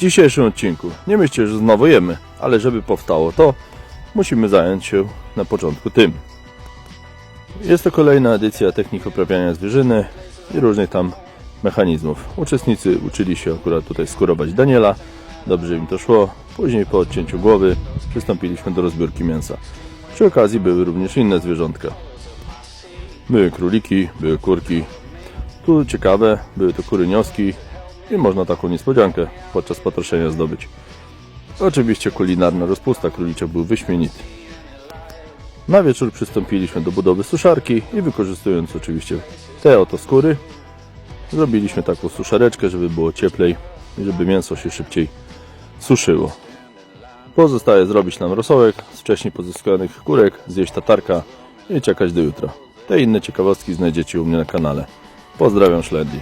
dzisiejszym odcinku nie myślcie, że znowu jemy, ale żeby powstało to, musimy zająć się na początku tym. Jest to kolejna edycja technik uprawiania zwierzyny i różnych tam mechanizmów. Uczestnicy uczyli się akurat tutaj skurować Daniela, dobrze im to szło. Później po odcięciu głowy przystąpiliśmy do rozbiórki mięsa. Przy okazji były również inne zwierzątka. Były króliki, były kurki. Tu ciekawe, były to kury nioski i można taką niespodziankę podczas patroszenia zdobyć. Oczywiście kulinarna rozpusta królicza był wyśmienity. Na wieczór przystąpiliśmy do budowy suszarki i wykorzystując oczywiście te oto skóry, zrobiliśmy taką suszareczkę, żeby było cieplej i żeby mięso się szybciej suszyło. Pozostaje zrobić nam rosołek z wcześniej pozyskanych kurek, zjeść tatarka i czekać do jutra. Te inne ciekawostki znajdziecie u mnie na kanale. Pozdrawiam Szledzi.